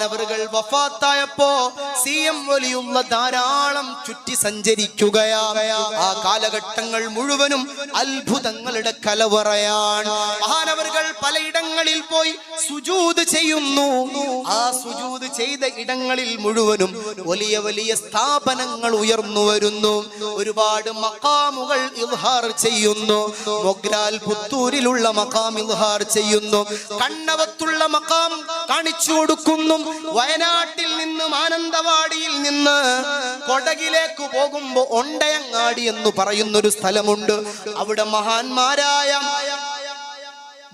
മഹാനവറുകൾ വഫാത്തായപ്പോ C M വലിയുള്ള ധാരാളം ചുറ്റി സഞ്ചരിക്കുകയാ ആ കാലഘട്ടങ്ങൾ മുഴുവനും അത്ഭുതങ്ങളുടെ കലവറയാണ്. മഹാനവറുകൾ പലയിടങ്ങളിൽ പോയി സുജൂത് ചെയ്യുന്നു. ആ സുജൂത് ചെയ്ത ഇടങ്ങളിൽ മുഴുവനും വലിയ വലിയ സ്ഥാപനങ്ങൾ ഉയർന്നു വരുന്നു. ഒരുപാട് മക്കാമുകൾ ഇൽഹാർ ചെയ്യുന്നു. മൊഗ്രാൽ പുത്തൂരിലുള്ള മക്കാം ഇൽഹാർ ചെയ്യുന്നു. കണ്ണവത്തുള്ള മക്കാം കാണിച്ചു കൊടുക്കുന്നു. വയനാട്ടിൽ നിന്ന് മാനന്തവാടിയിൽ നിന്ന് കൊടകിലേക്ക് പോകുമ്പോ ഒണ്ടയങ്ങാടി എന്ന് പറയുന്നൊരു സ്ഥലമുണ്ട്. അവിടെ മഹാന്മാരായ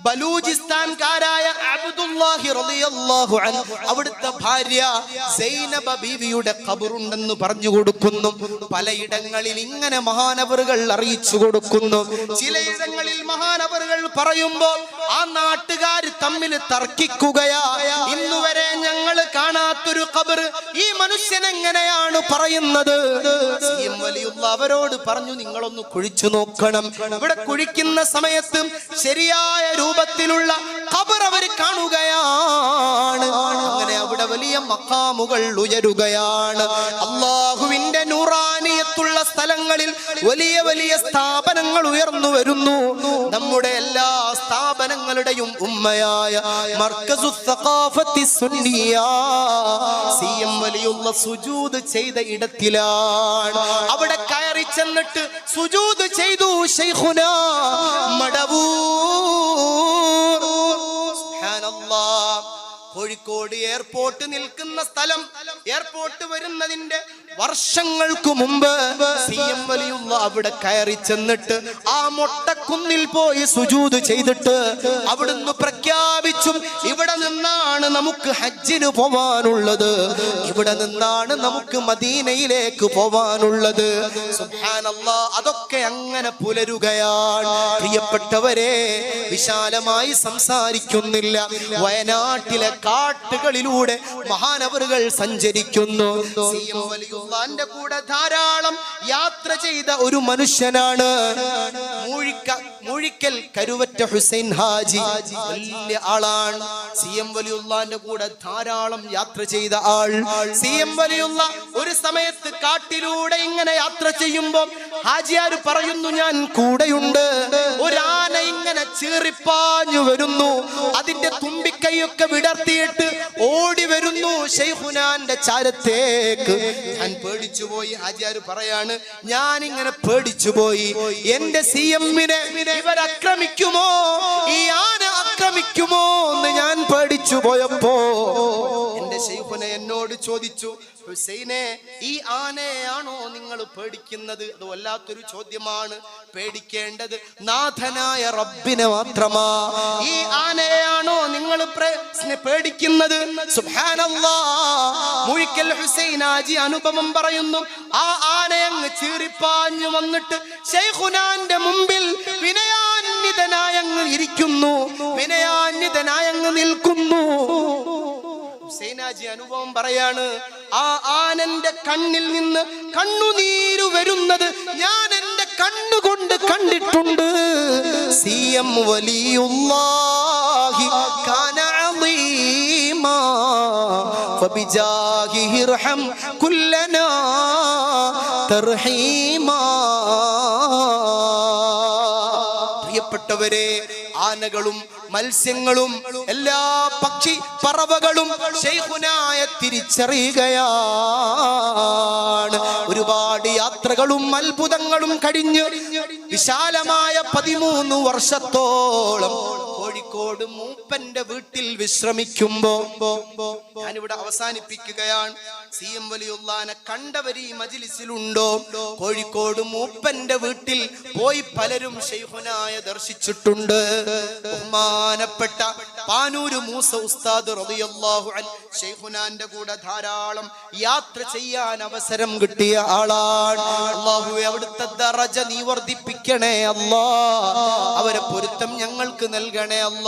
ബലൂചിസ്ഥാൻകാരായ അബ്ദുല്ലാഹി റളിയല്ലാഹു അൻ അവിടുത്തെ ഭാര്യ സൈനബ ബീവിയുടെ ഖബറുണ്ടെന്ന് പറഞ്ഞു കൊടുക്കുന്നു. പലയിടങ്ങളിൽ ഇങ്ങനെ മഹാനവറുകൾ അറിയിച്ചു കൊടുക്കുന്നു. ചിലയിടങ്ങളിൽ മഹാനവറുകൾ പറയുമ്പോൾ ആ നാട്ടുകാർ തമ്മിൽ തർക്കിക്കുകയാ. ഇന്നുവരെ ഞങ്ങൾ കാണാത്തൊരു ഖബർ ഈ മനുഷ്യൻ എങ്ങനെയാണ് പറയുന്നത് അവരോട് പറഞ്ഞു നിങ്ങളൊന്ന് കുഴിച്ചു നോക്കണം. ഇവിടെ കുഴിക്കുന്ന സമയത്ത് ശരിയായ രൂപത്തിലുള്ള ഖബർ അവർ കാണുകയാണ്. അങ്ങനെ അവിടെ വലിയ മക്കാമുകൾ ഉയരുകയാണ്. അള്ളാഹുവിന്റെ നൂറാനിയത്തുള്ള സ്ഥലങ്ങളിൽ വലിയ വലിയ സ്ഥാപനങ്ങൾ ഉയർന്നു വരുന്നു. നമ്മുടെ എല്ലാ സ്ഥാപനങ്ങളുടെയും ഉമ്മയായ മർക്കസു സി എം വലിയുള്ള സുജൂദ് ചെയ്ത ഇടത്തിലാണ്. അവിടെ കയറി സുജൂത് ചെയ്തു ശൈഖുന സുബ്ഹാനല്ലാഹ്. കോഴിക്കോട് എയർപോർട്ട് നിൽക്കുന്ന സ്ഥലം. എയർപോർട്ട് വരുന്നതിന്റെ വർഷങ്ങൾക്ക് മുമ്പ് സി എം വലിയുള്ള അവിടെ കയറി ചെന്നിട്ട് ആ മൊട്ടക്കുന്നിൽ പോയി സുജൂത് ചെയ്തിട്ട് അവിടുന്ന് പ്രഖ്യാപിച്ചും ഇവിടെ നിന്നാണ് നമുക്ക് ഹജ്ജിന് പോവാനുള്ളത്. ഇവിടെ നിന്നാണ് നമുക്ക് മദീനയിലേക്ക് പോവാനുള്ളത്. അതൊക്കെ അങ്ങനെ പുലരുകയാണ്. പ്രിയപ്പെട്ടവരെ വിശാലമായി സംസാരിക്കുന്നില്ല. വയനാട്ടിലെ കാട്ടുകളിലൂടെ മഹാനവറുകൾ സഞ്ചരിക്കുന്നു. കൂടെ ധാരാളം യാത്ര ചെയ്ത ഒരു മനുഷ്യനാണ്. മൂഴിക്ക മൂഴിക്കൽ കരുവറ്റ ഹുസൈൻ ഹാജി. വലിയ ആളാണ്. സി എം വലിയുള്ളാന്റെ കൂടെ ധാരാളം യാത്ര ചെയ്ത ആൾ. സി എം വലിയുള്ള ഒരു സമയത്ത് കാട്ടിലൂടെ ഇങ്ങനെ യാത്ര ചെയ്യുമ്പോൾ ഹാജിയാർ പറയുന്നു ഞാൻ കൂടെയുണ്ട്. ചീറിപ്പാഞ്ഞു വരുന്നു. അതിന്റെ തുമ്പിക്കൈയൊക്കെ വിടർത്തിയിട്ട് ഓടി വരുന്നു ഷെയ്ഖുനാന്റെ ചാരത്തേക്ക്. ഞാൻ പേടിച്ചു പോയി പറയാണ് ഞാൻ ഇങ്ങനെ പേടിച്ചു പോയി എന്റെ സി എമ്മിനെ ഇവരക്രമിക്കുമോ ഈ ആന ആക്രമിക്കുമോ? എന്ന് ഞാൻ പേടിച്ചു പോയപ്പോ എന്റെ ഷെയ്ഖുനെ എന്നോട് ചോദിച്ചു ഹുസൈനെ ഈ ആനയാണോ നിങ്ങൾ പേടിക്കുന്നത്? അത് വല്ലാത്തൊരു ചോദ്യമാണ്. പേടിക്കേണ്ടത് നാഥനായ റബ്ബിനെ മാത്രമാ. ഈ ആനയാണോ നിങ്ങൾ പേടിക്കുന്നത്? മുഴിക്കൽ ഹുസൈനാജി അനുപമം പറയുന്നു. ആ ആനയങ്ങ് ചീറിപ്പാഞ്ഞു വന്നിട്ട് ഷെയ്ഖുനാന്റെ മുമ്പിൽ വിനയാന്യതനായങ്ങ് ഇരിക്കുന്നു. വിനയാന്യതനായങ്ങ് നിൽക്കുന്നു. ഹുസൈനാജി അനുഭവം പറയാണ് ആ ആനന്റെ കണ്ണിൽ നിന്ന് കണ്ണുനീര് വരുന്നത് ഞാൻ എന്റെ കണ്ണുകൊണ്ട് കണ്ടിട്ടുണ്ട് സി എം വലിയുള്ളാഹി കാന അളീമാ فبجاهه ارحم كلنا ترحيما പ്രിയപ്പെട്ടവരെ ആനകളും മത്സ്യങ്ങളും എല്ലാ പക്ഷി പറവകളും ശൈഖുനായ തിരിച്ചറിയുകയാണ്. ഒരുപാട് യാത്രകളും അത്ഭുതങ്ങളും കഴിഞ്ഞ് വിശാലമായ പതിമൂന്ന് വർഷത്തോളം കോഴിക്കോട് മൂപ്പന്റെ വീട്ടിൽ വിശ്രമിക്കുമ്പോ ഞാനിവിടെ അവസാനിപ്പിക്കുകയാണ്. സി എം വലിയുള്ളാനെ കണ്ടവർ ഈ മജിലിസിലുണ്ടോ? കോഴിക്കോട് മൂപ്പന്റെ വീട്ടിൽ പോയി പലരും ഷെയ്ഹുനായ ദർശിച്ചിട്ടുണ്ട്. ബഹുമാനപ്പെട്ട പാനൂര് മൂസ ഉസ്താദ് റളിയല്ലാഹു അൻ ഷെയ്ഖുനാന്റെ കൂടെ ധാരാളം യാത്ര ചെയ്യാൻ അവസരം കിട്ടിയ ആളാണ്. അള്ളാഹു അവിടുത്തെ ദറജ നീ വർദ്ധിപ്പിക്കണേ അല്ലാ. അവരെ പൊരുത്തം ഞങ്ങൾക്ക് നൽകണേ അല്ലാ.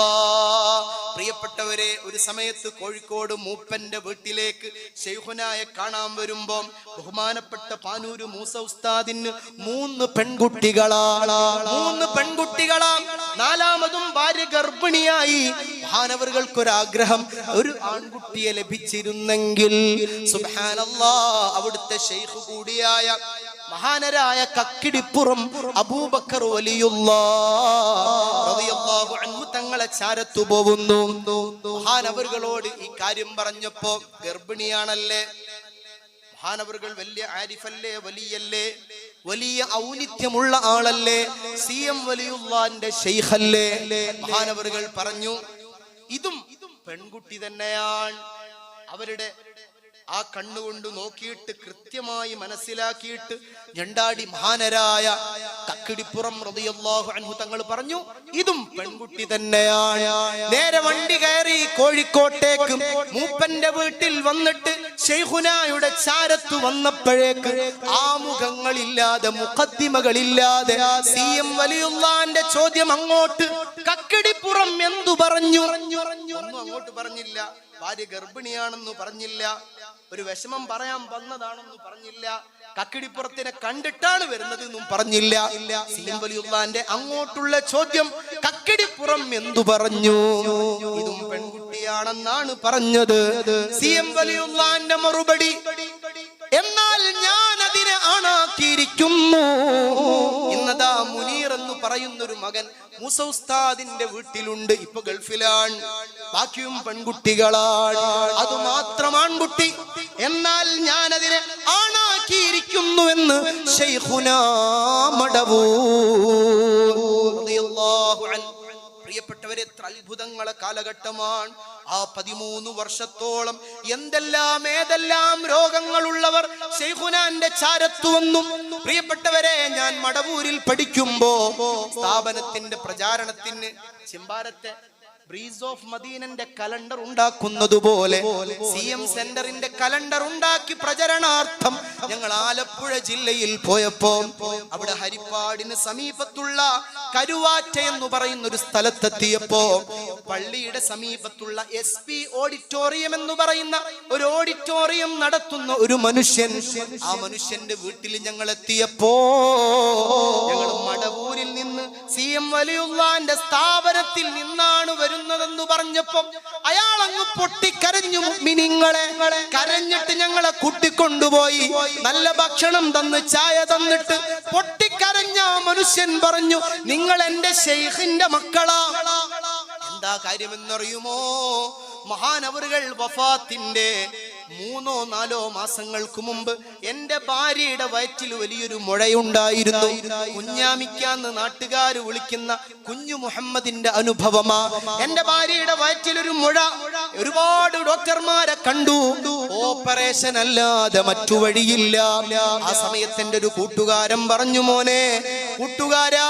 പ്രിയപ്പെട്ടവരെ ഒരു സമയത്ത് കോഴിക്കോട് മൂപ്പന്റെ വീട്ടിലേക്ക് ഷെയ്ഹുനായ കാണാൻ വരുമ്പോ ബഹുമാനപ്പെട്ട പാനൂര് മൂസ ഉസ്താദിന് മൂന്ന് പെൺകുട്ടികളാണ്. മൂന്ന് പെൺകുട്ടികളാ നാലാമതും ഭാര്യ ഗർഭിണിയായി. മഹാനവറുകൾക്കൊരാഗ്രഹം ഒരു ആൺകുട്ടിയെ ലഭിച്ചിരുന്നെങ്കിൽ സുബ്ഹാനല്ലാ അവിടുത്തെ ഷെയ്ഖ് കൂടിയായ മഹാനരായ കക്കിടിപ്പുറം അബൂബക്കർ വലിയുള്ള. തങ്ങളെ ചാരത്തു പോകുന്നു. മഹാനവറുകളോട് ഈ കാര്യം പറഞ്ഞപ്പോ ഗർഭിണിയാണല്ലേ? മഹാനവറുകൾ വലിയ ആരിഫല്ലേ വലിയല്ലേ? വലിയ ഔന്നിത്യമുള്ള ആളല്ലേ? സി എം വലിയുള്ളാന്റെ ഷെയ്ഖല്ലേ മഹാനവറുകൾ പറഞ്ഞു ഇതും പെൺകുട്ടി തന്നെയാണ്. അവരുടെ ആ കണ്ണുകൊണ്ട് നോക്കിയിട്ട് കൃത്യമായി മനസ്സിലാക്കിയിട്ട് ഞണ്ടാടി മഹാനരായ കക്കിടിപ്പുറം റളിയല്ലാഹു അൻഹു തങ്ങൾ പറഞ്ഞു ഇതും പെൺകുട്ടി തന്നെയാണ്. നേരെ വണ്ടി കയറി കോഴിക്കോട്ടേക്ക് മൂപ്പന്റെ വീട്ടിൽ വന്നിട്ട് ഷെയ്ഖുനായുടെ ചാരത്ത് വന്നപ്പോഴേക്ക് ആമുഖങ്ങളില്ലാതെ മുഖത്തിമകളില്ലാതെ സി എം വലിയുള്ളാന്റെ ചോദ്യം അങ്ങോട്ട് കക്കിടിപ്പുറം എന്തു പറഞ്ഞു ഒന്നും അങ്ങോട്ട് പറഞ്ഞില്ല. ഭാര്യ ഗർഭിണിയാണെന്ന് പറഞ്ഞില്ല. ഒരു വിഷമം പറയാൻ വന്നതാണെന്ന് പറഞ്ഞില്ല. കക്കിടിപ്പുറത്തിനെ കണ്ടിട്ടാണ് വരുന്നത് എന്നും പറഞ്ഞില്ല. സി വലിയുള്ളാന്റെ അങ്ങോട്ടുള്ള ചോദ്യം കക്കിടിപ്പുറം എന്തു പറഞ്ഞു? ഇതും പെൺകുട്ടിയാണെന്നാണ് പറഞ്ഞത്. സി എം മറുപടി എന്നാൽ ഞാൻ ആണാക്കിയിരിക്കുന്നു. ഇന്നതാ മുനീർ എന്ന് പറയുന്നൊരു മകൻ മൂസ ഉസ്താദിന്റെ വീട്ടിലുണ്ട്. ഇപ്പൊ ഗൾഫിലാണ്. ബാക്കിയും പെൺകുട്ടികളാണ്. അത് മാത്രം ആൺകുട്ടി. എന്നാൽ ഞാനതിനെ അതിനെ ആണാക്കിയിരിക്കുന്നു എന്ന് ശൈഖുനാ മടവൂ. അൻ പ്രിയപ്പെട്ടവരെ അത്ഭുതങ്ങളെ കാലഘട്ടമാണ്. ആ പതിമൂന്ന് വർഷത്തോളം എന്തെല്ലാം ഏതെല്ലാം രോഗങ്ങളുള്ളവർ ശൈഖുനാന്റെ ചാരത്തു വന്നും. പ്രിയപ്പെട്ടവരെ ഞാൻ മടവൂരിൽ പഠിക്കുമ്പോ സ്ഥാപനത്തിന്റെ പ്രചാരണത്തിന് ചിമ്പാരത്തെ ബ്രീസ് ഓഫ് മദീനന്റെ കലണ്ടർ ഉണ്ടാക്കുന്നത് പോലെ സി എം സെന്ററിന്റെ കലണ്ടർ ഉണ്ടാക്കി പ്രചരണാർത്ഥം ഞങ്ങൾ ആലപ്പുഴ ജില്ലയിൽ പോയപ്പോ അവിടെ ഹരിപ്പാടിന് സമീപത്തുള്ള കരുവാറ്റ എന്ന് പറയുന്ന ഒരു സ്ഥലത്തെത്തിയപ്പോ പള്ളിയുടെ സമീപത്തുള്ള എസ് പി ഓഡിറ്റോറിയം എന്ന് പറയുന്ന ഒരു ഓഡിറ്റോറിയം നടത്തുന്ന ഒരു മനുഷ്യൻ ആ മനുഷ്യന്റെ വീട്ടിൽ ഞങ്ങൾ എത്തിയപ്പോ ഞങ്ങൾ മടവൂരിൽ നിന്ന് സി എം വലിയുള്ളാന്റെ സ്ഥാപനത്തിൽ നിന്നാണ് വരുന്നതെന്ന് പറഞ്ഞപ്പോ അയാൾ അങ്ങ് പൊട്ടിക്കരഞ്ഞു മിനിങ്ങളെ. കരഞ്ഞിട്ട് ഞങ്ങളെ കൂട്ടിക്കൊണ്ടുപോയി. നല്ല ഭക്ഷണം തന്ന് ചായ തന്നിട്ട് പൊട്ടിക്കരഞ്ഞ മനുഷ്യൻ പറഞ്ഞു നിങ്ങൾ എന്റെ ഷെയ്ഖിന്റെ മക്കളാ. എന്താ കാര്യമെന്നറിയുമോ? മഹാനവറുകൾ വഫാത്തിന്റെ മൂന്നോ നാലോ മാസങ്ങൾക്ക് മുമ്പ് എന്റെ ഭാര്യയുടെ വയറ്റിൽ വലിയൊരു മുഴയുണ്ടായിരുന്നു. കുഞ്ഞാമിക്കാന്ന് നാട്ടുകാർ വിളിക്കുന്ന കുഞ്ഞു മുഹമ്മദിന്റെ അനുഭവമാ. എന്റെ ഭാര്യയുടെ വയറ്റിൽ ഒരു മുഴ ഒരുപാട് ഡോക്ടർമാരെ കണ്ടു. ഓപ്പറേഷൻ അല്ലാതെ മറ്റു വഴിയില്ല. ആ സമയത്ത് എന്റെ ഒരു കൂട്ടുകാരൻ പറഞ്ഞു മോനെ കൂട്ടുകാരാ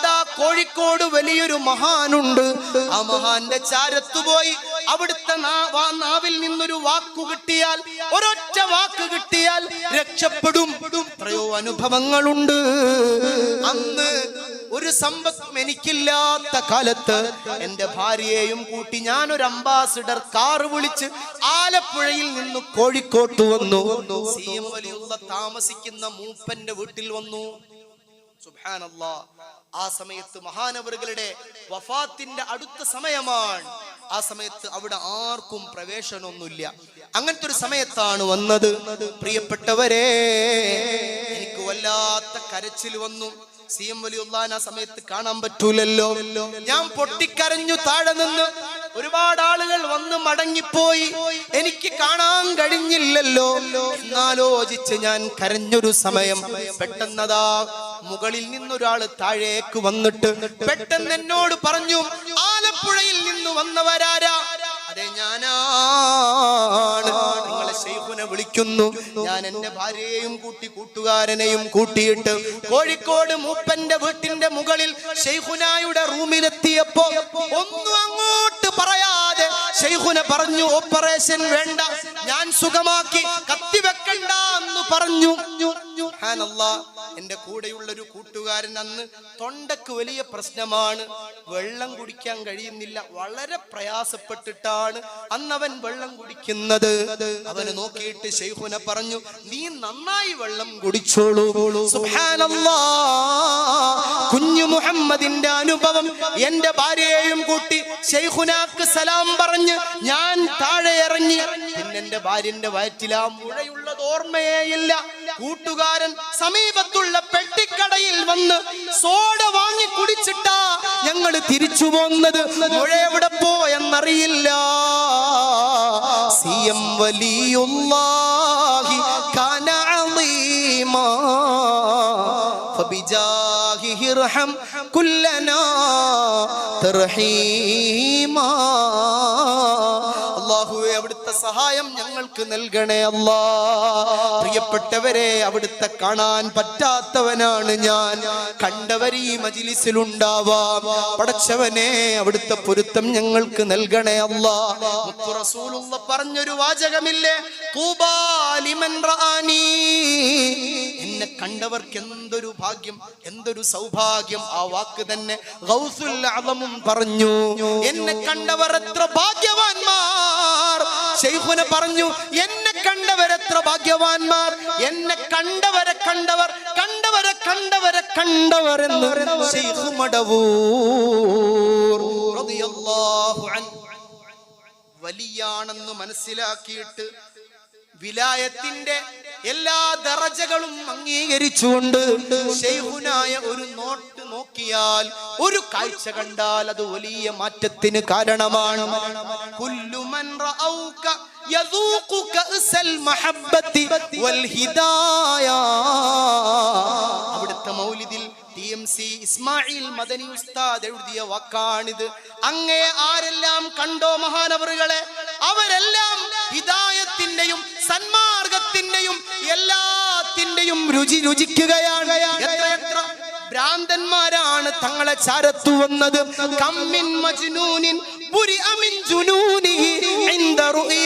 അതാ കോഴിക്കോട് വലിയൊരു മഹാനുണ്ട്. ആ മഹാന്റെ ചാരത്തു പോയി. അവിടുത്തെ നാവിൽ നിന്നൊരു വാക്കു കിട്ടിയാൽ ഒരൊറ്റ വാക്ക് കിട്ടിയാൽ രക്ഷപ്പെടും. എത്രയോ അനുഭവങ്ങളുണ്ട്. അന്ന് ഒരു സമ്പത്തും എനിക്കില്ലാത്ത കാലത്ത് എന്റെ ഭാര്യയെയും കൂട്ടി ഞാൻ ഒരു അംബാസിഡർ കാർ വിളിച്ച് ആലപ്പുഴയിൽ നിന്ന് കോഴിക്കോട്ട് വന്നു. സി എം വലിയുള്ള താമസിക്കുന്ന മൂപ്പന്റെ വീട്ടിൽ വന്നു. സുബ്ഹാനല്ലാ. ആ സമയത്ത് മഹാനവറുകളുടെ വഫാത്തിന്റെ അടുത്ത സമയമാണ്. ആ സമയത്ത് അവിടെ ആർക്കും പ്രവേശനമൊന്നുമില്ല. അങ്ങനത്തെ ഒരു സമയത്താണ് വന്നത്. പ്രിയപ്പെട്ടവരെ എനിക്ക് വല്ലാത്ത കരച്ചിൽ വന്നു. സി എം ആ സമയത്ത് കാണാൻ പറ്റൂലല്ലോ. ഞാൻ പൊട്ടിക്കരഞ്ഞു താഴെ നിന്ന് ഒരുപാട് ആളുകൾ വന്ന് മടങ്ങിപ്പോയി. എനിക്ക് കാണാൻ കഴിഞ്ഞില്ലല്ലോ എന്നാലോചിച്ച് ഞാൻ കരഞ്ഞൊരു സമയം പെട്ടെന്നതാ മുകളിൽ നിന്നൊരാൾ താഴേക്ക് വന്നിട്ട് പെട്ടെന്ന് എന്നോട് പറഞ്ഞു ആലപ്പുഴയിൽ നിന്ന് വന്നവരാരാ? അതെ ഞാനാണ്. നിങ്ങളെ ഷെയ്ഖുനെ വിളിക്കുന്നു. ഞാൻ എന്റെ ഭാര്യയെയും കൂട്ടി കൂട്ടുകാരനെയും കൂട്ടിയിട്ട് കോഴിക്കോട് മൂപ്പന്റെ വീട്ടിന്റെ മുകളിൽ ഷെയ്ഖുനായുടെ റൂമിലെത്തിയപ്പോ ഒന്നും അങ്ങോട്ട് ഷെയ്ഖുന പറഞ്ഞു ഓപ്പറേഷൻ വേണ്ട. ഞാൻ സുഖമാക്കി. കത്തി വെക്കണ്ട എന്ന് പറഞ്ഞു. സുബ്ഹാനല്ലാ. എന്റെ കൂടെയുള്ള ഒരു കൂട്ടുകാരൻ അന്ന് തൊണ്ടക്ക് വലിയ പ്രശ്നമാണ്. വെള്ളം കുടിക്കാൻ കഴിയുന്നില്ല. വളരെ പ്രയാസപ്പെട്ടിട്ടാണ് അന്ന് അവൻ വെള്ളം കുടിക്കുന്നത്. അവന് നോക്കിയിട്ട് ഷെയ്ഖുന പറഞ്ഞു നീ നന്നായി വെള്ളം കുടിച്ചോളൂ. കുഞ്ഞു മുഹമ്മദിന്റെ അനുഭവം എന്റെ ഭാര്യയെയും കൂട്ടി ഷെയ്ഖുനാക്ക് സലാം പറഞ്ഞ് ഞാൻ താഴെ ഇറങ്ങി പിന്നെ എന്റെ ഭാര്യന്റെ വയറ്റിലാ ആ മുഴയുള്ളത് ഓർമ്മയേയില്ല കൂട്ടുകാരൻ സമീപത്തുള്ള പെട്ടിക്കടയിൽ വന്ന് സോഡ വാങ്ങി കുടിച്ചിട്ടാ ഞങ്ങൾ തിരിച്ചു പോന്നത് മുഴ എവിടെ പോയെന്നറിയില്ല സി എം വലിയുള്ളാഹി കാന അളീമാ فبجاهه ارحم كلنا ترحيما അള്ളാഹുവെ അവിടുത്തെ സഹായം ഞങ്ങൾക്ക് നൽകണേ അല്ല. പ്രിയപ്പെട്ടവരെ അവിടുത്തെ കാണാൻ പറ്റാത്തവനാണ് ഞാൻ. കണ്ടവരീ ഈ മജിലിസിലുണ്ടാവാം. പടച്ചവനെ അവിടുത്തെ പൊരുത്തം ഞങ്ങൾക്ക് നൽകണേ അല്ല. റസൂലുള്ള പറഞ്ഞൊരു വാചകമില്ലേ? തൂബാ ലിമൻ റാനി എന്നെ കണ്ടവർക്ക് എന്തൊരു ഭാഗ്യം എന്തൊരു സൗഭാഗ്യം. ആ വാക്ക് തന്നെ ഗൗസുൽ പറഞ്ഞു. എന്നെ കണ്ടവർ എത്ര ഭാഗ്യവാന്മാർ. ശൈഖുന പറഞ്ഞു എന്നെ കണ്ടവരെത്ര ഭാഗ്യവാന്മാർ? എന്നെ കണ്ടവരെ കണ്ടവർ കണ്ടവരെ കണ്ടവരെ കണ്ടവർ എന്ന് ശൈഖ് മടവൂർ വലിയാണെന്ന് മനസ്സിലാക്കിയിട്ട് വിലായത്തിന്റെ എല്ലാ ദറജകളും അംഗീകരിച്ചുകൊണ്ട് ഷെയ്ഖുനായ ഒരു നോട്ട് നോക്കിയാൽ ഒരു കാഴ്ച കണ്ടാൽ അത് വലിയ മാറ്റത്തിന് കാരണമാണ്. കുല്ലുമൻ റഔക യദൂഖു കഅസൽ മഹബ്ബത്തി വൽ ഹിദായ അവിടുത്തെ മൗലിദിൽ T M C Ismail Madani ഉസ്താദ് എഴുതിയ വാക്കാണിത്. അങ്ങേ ആരെല്ലാം കണ്ടോ മഹാനവറുകളെ? അവരെല്ലാം ഹിദായത്തിന്റെയും സന്മാർഗത്തിന്റെയും എല്ലാത്തിന്റെയും രുചി രുചിക്കുകയാണ്. എത്ര എത്ര ഭ്രാന്തന്മാരാണ് തങ്ങളെ ചാരത്തു വന്നത് കമ്മിൻ മജ്നൂനിൻ برئ من جنونه عند رؤية